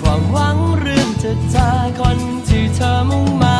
ความหวังเรื่องจะจาคนที่เธอมุ่งมา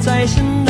在心底。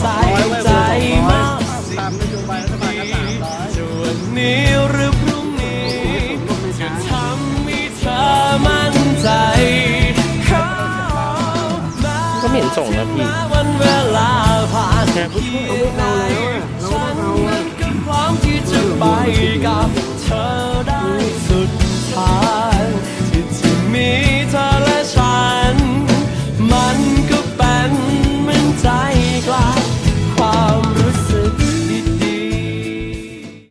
ใส่ใจมากตามนโยบายรัฐบาลก็สามร้อยจะวันนี้หรือพรุ่งนี้จะทำให้เธอมั่นใจก็ไม่เห็นส่งนะพี่แม้วันเวลาผ่านแค่ผู้ช่วยเพียงไหนฉันก็พร้อมที่จะไปกับเธอได้สุดทาง